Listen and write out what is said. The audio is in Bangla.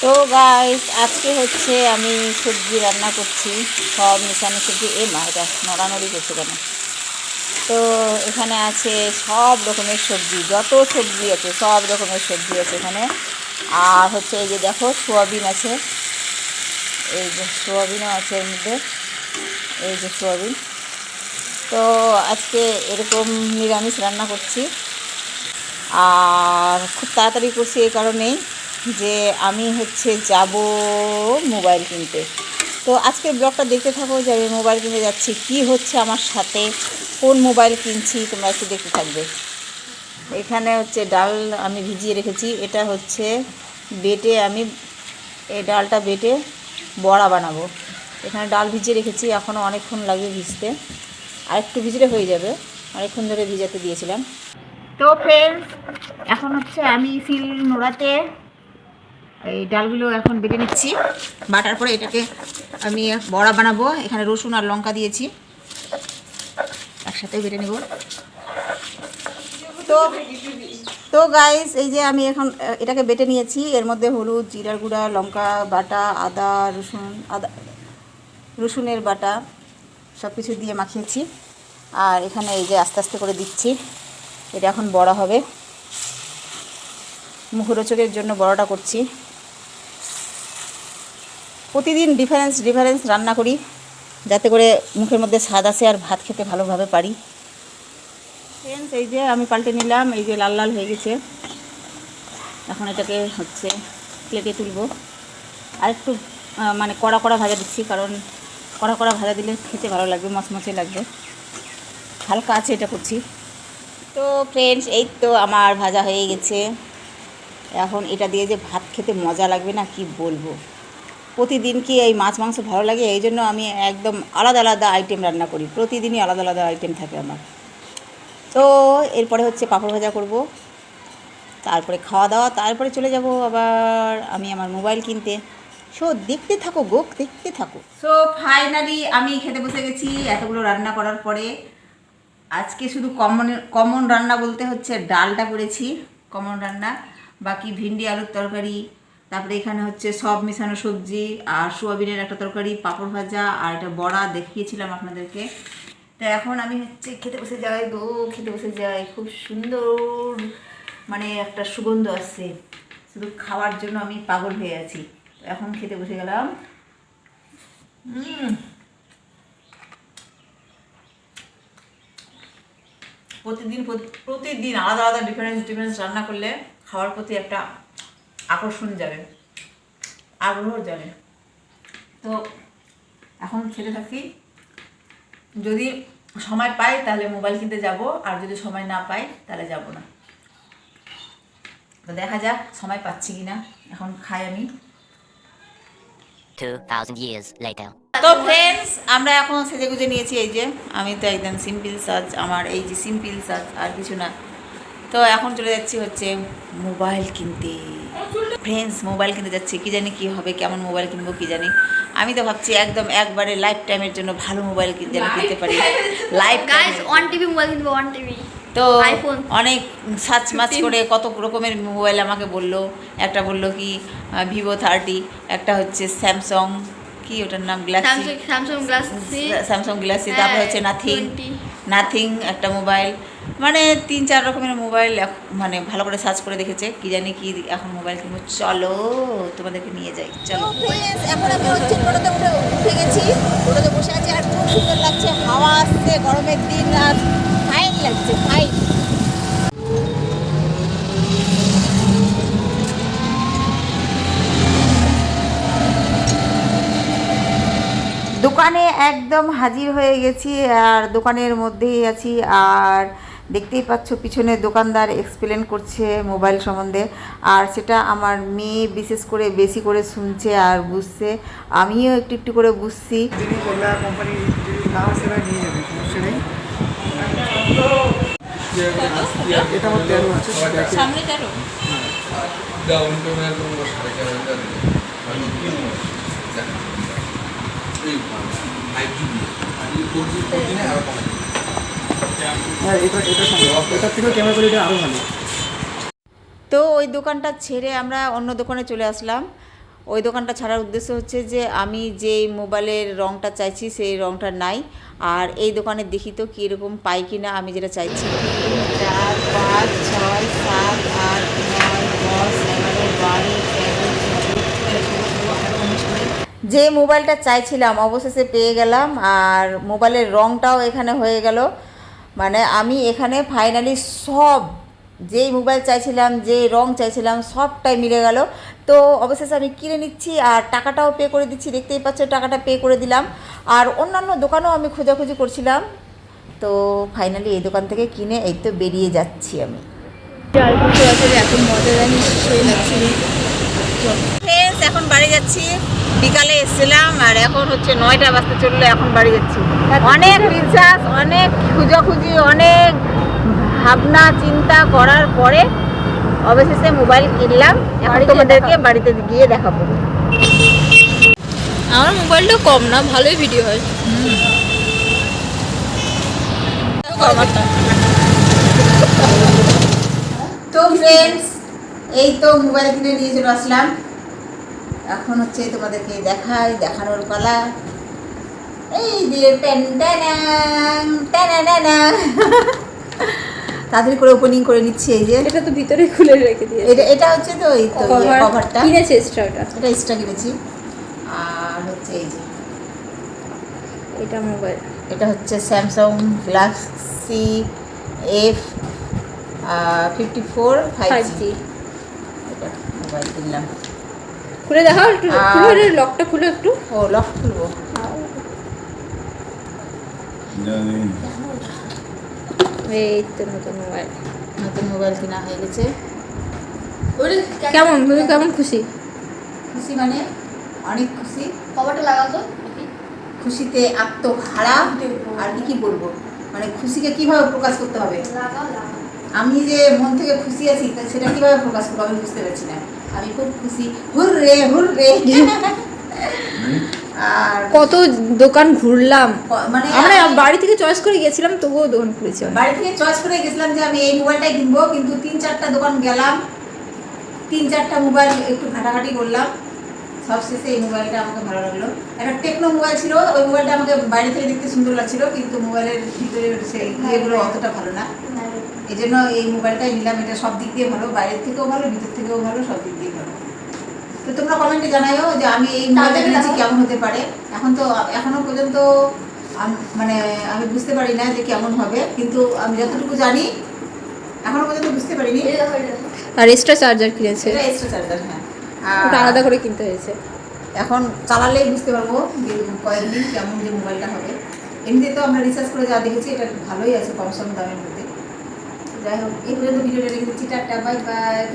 তো গাইস আজকে হচ্ছে আমি সবজি রান্না করছি। সব মিশানো সবজি। এ মা, এটা নড়ানড়ি করছে কেন? তো এখানে আছে সব রকমের সবজি, যত সবজি আছে, সব রকমের সবজি আছে এখানে। আর হচ্ছে এই যে দেখো, সোয়াবিন আছে। এই যে সোয়াবিনও আছে এর মধ্যে। এই যে সোয়াবিন। তো আজকে এরকম নিরামিষ রান্না করছি। আর খুব তাড়াতাড়ি করছি এই কারণেই। যে আমি হচ্ছে যাব মোবাইল কিনতে। তো আজকের ব্লগটা দেখতে থাকো যে আমি মোবাইল কিনতে যাচ্ছি। কি হচ্ছে আমার সাথে? কোন মোবাইল কিনছি? তোমরা একটু দেখতে থাকবে। এখানে হচ্ছে ডাল আমি ভিজিয়ে রেখেছি। এটা হচ্ছে বেটে আমি, এই ডালটা বেটে বড়া বানাবো। এখানে ডাল ভিজিয়ে রেখেছি। এখনও অনেকক্ষণ লাগবে ভিজতে। আর একটু ভিজলে হয়ে যাবে। অনেকক্ষণ ধরে ভিজাতে দিয়েছিলাম। তো ফ্রেন্ডস এখন হচ্ছে আমি শিল নোড়াতে এই ডালগুলো এখন বেটে নিচ্ছি। বাটার পরে এটাকে আমি বড়া বানাবো। এখানে রসুন আর লঙ্কা দিয়েছি। একসাথে বেটে নেব। তো তো গাইস এই যে আমি এখন এটাকে বেটে নিয়েছি। এর মধ্যে হলুদ, জিরার গুঁড়া, লঙ্কা বাটা, আদা, রসুন, আদা, রসুনের বাটা সব কিছু দিয়ে মাখিয়েছি। আর এখানে এই যে আস্তে আস্তে করে দিচ্ছি। এটা এখন বড়া হবে। মুখরোচকের জন্য বড়াটা করছি। প্রতিদিন ডিফারেন্স ডিফারেন্স রান্না করি, যাতে করে মুখের মধ্যে স্বাদ আসে আর ভাত খেতে ভালোভাবে পারি। ফ্রেন্ডস এই যে আমি পাল্টে নিলাম, এই যে লাল লাল হয়ে গেছে। এখন এটাকে হচ্ছে প্লেটে তুলব। আর একটু মানে কড়া কড়া ভাজা দিচ্ছি, কারণ কড়া কড়া ভাজা দিলে খেতে ভালো লাগবে, মচমচে লাগবে। হালকা আছে এটা করছি। তো ফ্রেন্ডস এই তো আমার ভাজা হয়ে গেছে। এখন এটা দিয়ে যে ভাত খেতে মজা লাগবে না, কি বলব? প্রতিদিন কি এই মাছ, মাংস ভালো লাগে? এই জন্য আমি একদম আলাদা আলাদা আইটেম রান্না করি। প্রতিদিনই আলাদা আলাদা আইটেম থাকে আমার। তো এরপরে হচ্ছে পাঁপড় ভাজা করব। তারপরে খাওয়া দাওয়া, তারপরে চলে যাব আবার আমি আমার মোবাইল কিনতে। সো, দেখতে থাকো গো, দেখতে থাকো। সো ফাইনালি আমি খেতে বসে গেছি এতগুলো রান্না করার পরে। আজকে শুধু কমন কমন রান্না বলতে হচ্ছে ডালটা করেছি কমন রান্না। বাকি ভিন্ডি, আলুর তরকারি তারপরে এখানে হচ্ছে সব মিশানো সবজি আর সোয়াবিনের একটা তরকারি, পাঁপড় ভাজা আর একটা বড়া দেখিয়েছিলাম আপনাদেরকে। তো এখন আমি হচ্ছে খেতে বসে যাই গো, খেতে বসে যাই। খুব সুন্দর মানে একটা সুগন্ধ আসছে। শুধু খাওয়ার জন্য আমি পাগল হয়ে আছি। এখন খেতে বসে গেলাম। প্রতিদিন প্রতিদিন আলাদা আলাদা ডিফারেন্স ডিফারেন্স রান্না করলে খাওয়ার প্রতি একটা আকর্ষণ যাবে আগ্রহ যাবে তো এখন খেতে থাকি। যদি সময় পাই তাহলে মোবাইল কিনতে যাব আর যদি সময় না পাই তাহলে যাব না। তো দেখা যাক সময় পাচ্ছি কি না এখন খাই আমি। 2,000 years later. তো ফ্রেন্ডস আমরা এখন সেজে গুজে নিয়েছি এই যে আমি তো একদম সিম্পল সাজ আমার এই যে সিম্পল সাজ আর কিছু না। তো এখন চলে যাচ্ছি হচ্ছে মোবাইল কিনতে। ফ্রেন্ডস মোবাইল কিনতে যাচ্ছি। কি জানি কি হবে কেমন মোবাইল কিনবো কি জানি। আমি তো ভাবছি একদম একবারে লাইফ টাইমের জন্য ভালো মোবাইল যেন কিনতে পারি। Life guys one TV mobile কিনবো ওয়ান টিভি তো। অনেক সার্চ মাছ করে কত রকমের মোবাইল আমাকে বলল। একটা বলল কি ভিভো থার্টি একটা হচ্ছে স্যামসং কি ওটার নাম? Galaxy Samsung Samsung glass Samsung Galaxy তারপর হচ্ছে নাথিং নাথিং একটা মোবাইল মানে তিন চার রকমের মোবাইল মানে ভালো করে সার্চ করে দেখেছে কি জানি কি এখন মোবাইল কিনবো। চলো তোমাদেরকে নিয়ে যাই চলো। এখন আমি হচ্ছে টোটোতে উঠে উঠে গেছি। টোটোতে বসে আছি আর খুব সুন্দর লাগছে হাওয়া আসছে গরমের দিন আর ফাইন লাগছে ফাইন দোকানে একদম হাজির হয়ে গেছি আর দোকানের মধ্যেই আছি আর দেখতেই পাচ্ছ পিছনে দোকানদার এক্সপ্লেন করছে মোবাইল সম্বন্ধে। আর সেটা আমার মেয়ে বিশেষ করে বেশি করে শুনছে আর বুঝছে। আমিও একটু একটু করে বুঝছি। সামনে হ্যাঁ এটা এটা সম্ভব। এটার থেকেও ক্যামেরা করে আরও ভালো। তো ওই দোকানটা ছেড়ে আমরা অন্য দোকানে চলে আসলাম। ওই দোকানটা ছাড়ার উদ্দেশ্য হচ্ছে যে আমি যে মোবাইলের রঙটা চাইছি সেই রঙটা নাই। আর এই দোকানে দেখি তো কীরকম পাই কি না আমি যেটা চাইছি। চার পাঁচ ছয় সাত আট নয় দশ এগারো বারো যে মোবাইলটা চাইছিলাম অবশেষে পেয়ে গেলাম। আর মোবাইলের রঙটাও এখানে হয়ে গেল। মানে আমি এখানে ফাইনালি সব যেই মোবাইল চাইছিলাম যে রং চাইছিলাম, সবটাই মিলে গেল। তো অবশেষে আমি কিনে নিচ্ছি আর টাকাটাও পে করে দিচ্ছি। দেখতেই পাচ্ছ, টাকাটা পে করে দিলাম। আর অন্যান্য দোকানেও আমি খোঁজাখুঁজি করছিলাম। তো ফাইনালি এই দোকান থেকে কিনে এই তো বেরিয়ে যাচ্ছি আমি। এখন মজা জানি ফ্রেন্ডস এখন বাড়ি যাচ্ছি। বিকালে এসেছিলাম আর এখন হচ্ছে নয়টা বাজতে চলল এখন বাড়ি যাচ্ছি। অনেক রিসার্চ অনেক খুঁজাখুঁজি অনেক ভাবনা চিন্তা করার পরে অবশেষে মোবাইল কিনলাম। এখন তোমাদেরকে বাড়িতে গিয়ে দেখাবো। আমার মোবাইলটা কম না ভালোই ভিডিও হয়। তো ফ্রেন্ডস এই তো মোবাইল কিনে নিয়ে চলে আসলাম। এখন হচ্ছে তোমাদেরকে দেখাই দেখানোর পালা। এই যে তাড়াতাড়ি করে ওপেনিং করে নিচ্ছি এই যে। এটা তো ভিতরে খুলে রেখে দিয়ে এটা এটা হচ্ছে তো এই তো কভারটা কিনেছে এক্সট্রাটা এটা এক্সট্রা কিনেছি। আর হচ্ছে এই যে। এটা মোবাইল। এটা হচ্ছে Samsung Galaxy F fifty four five G mobile কিনলাম খুলে দেখাও একটু খুলে লকটা খুলে একটু। ও লক খুলবো। এই তো নতুন মোবাইল নতুন মোবাইল কেনা হয়ে গেছে। কেমন? তুমি কেমন খুশি? খুশি মানে? অনেক খুশি। কভারটা লাগাও তো। খুশিতে আত্মহারা। আর কি কি বলব? মানে খুশিকে কীভাবে প্রকাশ করতে হবে? আমি যে মন থেকে খুশি আছি তা সেটা কীভাবে প্রকাশ করব আমি বুঝতে পারছি না। আমি খুব খুশি। Hurray hurray. আর কত দোকান ঘুরলাম। মানে আমরা বাড়ি থেকে চয়েস করে গেছিলাম তবুও দোকান খুলেছি বাড়ি থেকে চয়েস করে গেছিলাম যে আমি এই মোবাইলটাই কিনবো কিন্তু তিন চারটা দোকান গেলাম। তিন চারটা মোবাইল একটু ঘাটাঘাটি করলাম। সবশেষে এই মোবাইলটা আমাকে ভালো লাগল। একটা টেকনো মোবাইল ছিল ওই মোবাইলটা আমাকে বাড়ি থেকে দেখতে সুন্দর লাগছিল কিন্তু মোবাইলের ভিতরে সেই ইয়েগুলো অতটা ভালো না। এই জন্য এই মোবাইলটাই নিলাম এটা সব দিক দিয়ে ভালো বাইরের থেকেও ভালো ভিতর থেকেও ভালো সব দিক দিয়ে ভালো। তো তোমরা কমেন্টে জানাইও যে আমি এই মোবাইলটা কিনেছি কেমন হতে পারে? এখন তো এখনও পর্যন্ত মানে আমি বুঝতে পারি না যে কেমন হবে কিন্তু আমি যতটুকু জানি এখনও পর্যন্ত বুঝতে পারিনি। আর এক্সট্রা চার্জার কিনেছে। এক্সট্রা চার্জার হ্যাঁ। ওটা আলাদা করে কিনতে হয়েছে। এখন চালালেই বুঝতে পারব যে কয়েকদিন কেমন যে মোবাইলটা হবে। এমনিতে তো আমরা রিসার্চ করে যা দেখেছি এটা ভালোই আছে কম সম দামের মধ্যে। যাই হোক এই পর্যন্ত ভিডিওটা রেখে দিচ্ছি টাটা বাই বাই।